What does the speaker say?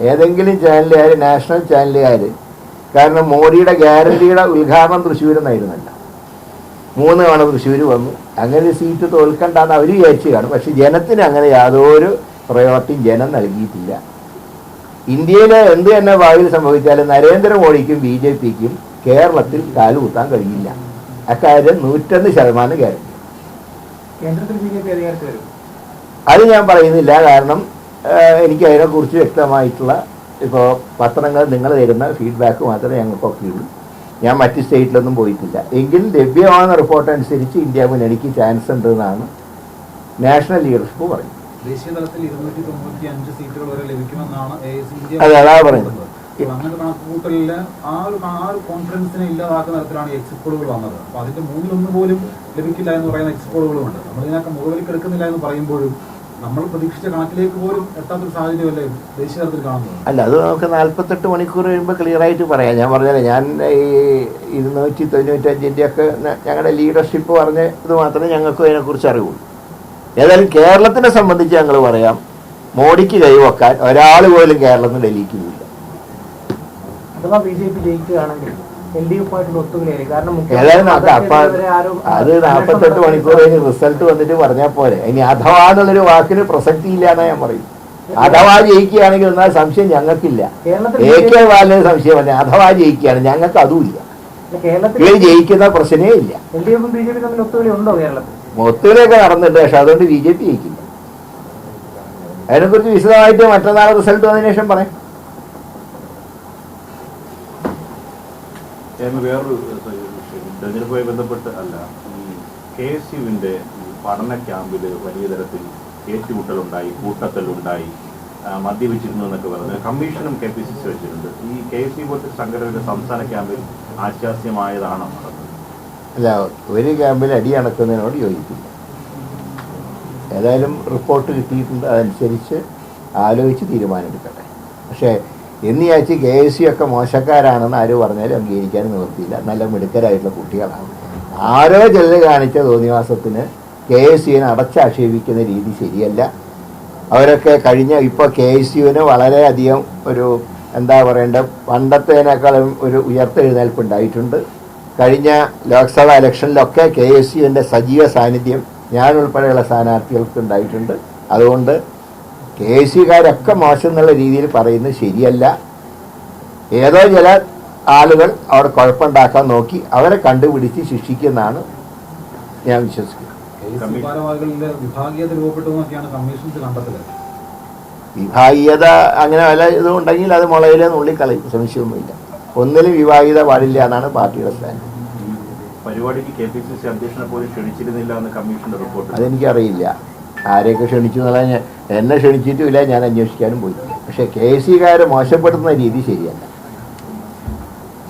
ഏതെങ്കിലും ചാനലുകാർ നാഷണൽ ചാനലുകാർ കാരണം മോഡിയുടെ ഗ്യാരണ്ടിയുടെ ഉദ്ഘാടനം തൃശ്ശൂരിൽ നിന്നായിരുന്നല്ല മൂന്ന് തവണ തൃശ്ശൂർ വന്നു. അങ്ങനെ ഒരു സീറ്റ് തോൽക്കണ്ടെന്ന് അവർ വിചാരിച്ചു കാണും പക്ഷെ ജനത്തിന് അങ്ങനെ യാതൊരു പ്രയോറിറ്റിയും ജനം നൽകിയിട്ടില്ല. ഇന്ത്യയിലെ എന്ത് തന്നെ ഭാവിയിൽ സംഭവിച്ചാലും നരേന്ദ്രമോദിക്കും ബി ജെ പിക്കും കേരളത്തിൽ കാലുകുത്താൻ കഴിയില്ല. അക്കാര്യം നൂറ്റൊന്ന് ശതമാനം ഗ്യാരണ്ടി. കേന്ദ്രത്തിൽ ബി ജെ പി അധികാരത്തിൽ വരും. അത് ഞാൻ പറയുന്നില്ല. കാരണം എനിക്ക് അതിനെക്കുറിച്ച് വ്യക്തമായിട്ടുള്ള ഇപ്പോൾ പത്രങ്ങൾ നിങ്ങൾ തരുന്ന ഫീഡ്ബാക്ക് മാത്രമേ ഞങ്ങൾക്കൊക്കെ ഉള്ളൂ. ഞാൻ മറ്റ് സ്റ്റേറ്റിലൊന്നും പോയിട്ടില്ല. എങ്കിൽ ലഭ്യമാകുന്ന റിപ്പോർട്ട് അനുസരിച്ച് ഇന്ത്യ മുന്നണിക്ക് ചാൻസ് ഉണ്ട് എന്നാണ് നാഷണൽ ലീഡർഷിപ്പ് പറയുന്നത്. അതെ, അതാ പറയുന്നത്. അങ്ങനെ കണക്കുകൂട്ടലിൽ ആ ഒരു ആ ഒരു കോൺഫിഡൻസിനെ ഇല്ലാതാക്കുന്ന തരത്തിലാണ് എക്സിറ്റ് പോളുകൾ വന്നത്. അപ്പൊ അതിന്റെ മൂന്നിലൊന്ന് പോലും ലഭിക്കില്ല എന്ന് പറയുന്ന എക്സിറ്റ് പോളുകളും ഉണ്ട് നമ്മൾ ഇതിനൊക്കെ മുകളിലേക്ക് എടുക്കുന്നില്ല എന്ന് പറയുമ്പോഴും നമ്മൾ പ്രതീക്ഷിച്ച കണക്കിലേക്ക് പോലും എത്താത്തൊരു സാഹചര്യമല്ലേ ദേശീയ തലത്തിൽ കാണുന്നത്? അല്ല അത് നമുക്ക് നാൽപ്പത്തെട്ട് മണിക്കൂർ കഴിയുമ്പോൾ ക്ലിയർ ആയിട്ട് പറയാം. ഞാൻ പറഞ്ഞാലേ ഞാൻ ഈ ഇരുന്നൂറ്റി തൊണ്ണൂറ്റഞ്ചിന്റെ ഒക്കെ ഞങ്ങളുടെ ലീഡർഷിപ്പ് പറഞ്ഞ ഇത് മാത്രമേ ഞങ്ങൾക്കും അതിനെക്കുറിച്ച് അറിവുള്ളൂ. ഏതായാലും കേരളത്തിനെ സംബന്ധിച്ച് ഞങ്ങൾ പറയാം മോഡിക്ക് കൈവക്കാൻ ഒരാൾ പോലും കേരളത്തിൽ ഡൽഹിക്ക് പോയില്ല അഥവാ ബി ജെ പി ജയിക്കുകയാണെങ്കിൽ ഏതായാലും അത് നാൽപ്പത്തെട്ട് മണിക്കൂർ കഴിഞ്ഞ് റിസൾട്ട് വന്നിട്ട് പറഞ്ഞാൽ പോരെ. ഇനി അഥവാ എന്നുള്ളൊരു വാക്കിന് പ്രസക്തി ഇല്ല എന്നാ ഞാൻ പറയും. അഥവാ ജയിക്കുകയാണെങ്കിൽ എന്നാൽ സംശയം ഞങ്ങൾക്കില്ല. എ കെ ബാലന് സംശയം പറഞ്ഞ അഥവാ ജയിക്കുകയാണ് ഞങ്ങൾക്ക് അതുമില്ല കേരളത്തിൽ ഇവർ ജയിക്കുന്ന പ്രശ്നമേ ഇല്ല. മൊത്തത്തിലൊക്കെ നടന്നിട്ടുണ്ട് പക്ഷെ അതുകൊണ്ട് ബി ജെ പി ജയിക്കില്ല. അതിനെക്കുറിച്ച് വിശദമായിട്ട് മറ്റന്നാൾ റിസൾട്ട് വന്നതിന് ശേഷം പറയാം. ഞാൻ വേറൊരു തെരഞ്ഞെടുപ്പുമായി ബന്ധപ്പെട്ട് അല്ല. കെ എസ് യുവിന്റെ പഠന ക്യാമ്പിൽ വലിയ തരത്തിൽ ഏറ്റുമുട്ടലുണ്ടായി കൂട്ടത്തലുണ്ടായി മദ്യപിച്ചിരുന്നു എന്നൊക്കെ പറഞ്ഞു കമ്മീഷനും കെ പി സി സി വെച്ചിട്ടുണ്ട്. ഈ കെ എസ് യു പോലത്തെ സംഘടനയുടെ സംസ്ഥാന ക്യാമ്പിൽ ആശ്വാസ്യമായതാണ് അല്ല ഒരു ക്യാമ്പിൽ അടി അടക്കുന്നതിനോട് യോജിക്കില്ല. ഏതായാലും റിപ്പോർട്ട് കിട്ടിയിട്ടുണ്ട്. അതനുസരിച്ച് ആലോചിച്ച് തീരുമാനമെടുക്കട്ടെ. പക്ഷേ എന്ന് വിചാരിച്ച് കെ എസ് സി ഒക്കെ മോശക്കാരാണെന്ന് ആര് പറഞ്ഞാലും അംഗീകരിക്കാൻ നിവൃത്തിയില്ല. നല്ല മിടുക്കരായിട്ടുള്ള കുട്ടികളാണ്. ആരോ ചിലർ കാണിച്ച തോന്നിവാസത്തിന് കെ എസ് സിനെ അടച്ചാക്ഷേപിക്കുന്ന രീതി ശരിയല്ല. അവരൊക്കെ കഴിഞ്ഞ ഇപ്പോൾ കെ എസ് യുവിന് വളരെയധികം ഒരു എന്താ പറയേണ്ട പണ്ടത്തേനേക്കാളും ഒരു ഉയർത്തെഴുന്നേൽപ്പ് ഉണ്ടായിട്ടുണ്ട്. കഴിഞ്ഞ ലോക്സഭാ ഇലക്ഷനിലൊക്കെ കെ എസ് യുവിന്റെ സജീവ സാന്നിധ്യം ഞാൻ ഉൾപ്പെടെയുള്ള സ്ഥാനാർത്ഥികൾക്ക് ഉണ്ടായിട്ടുണ്ട്. അതുകൊണ്ട് കെ സി കാരൊക്കെ മോശം എന്നുള്ള രീതിയിൽ പറയുന്നത് ശരിയല്ല. ഏതോ ചില ആളുകൾ അവിടെ കുഴപ്പമുണ്ടാക്കാൻ നോക്കി അവരെ കണ്ടുപിടിച്ച് ശിക്ഷിക്കുന്നതാണ് ഞാൻ വിശ്വസിക്കുന്നത്. വിഭാഗീയത അങ്ങനെ വല്ല ഇതും ഉണ്ടെങ്കിൽ അത് മുളയിലെ നുള്ളിക്കളയും. സംശയമൊന്നുമില്ല. ഒന്നിലും വിവാഹിത പാടില്ല എന്നാണ് പാർട്ടിയുടെ സ്റ്റാൻഡ് പരിപാടിക്ക് കെ പി സി സി അധ്യക്ഷനെ പോലും ക്ഷണിച്ചിരുന്നില്ല എന്ന് കമ്മീഷന്റെ റിപ്പോർട്ട് അതെനിക്കറിയില്ല. ആരെയൊക്കെ ക്ഷണിച്ചു എന്നുള്ള എന്നെ ക്ഷണിച്ചിട്ടുമില്ല ഞാൻ അന്വേഷിക്കാനും പോയിട്ടില്ല. പക്ഷേ കെ സിക്കാരെ മോശപ്പെടുത്തുന്ന രീതി ശരിയല്ല.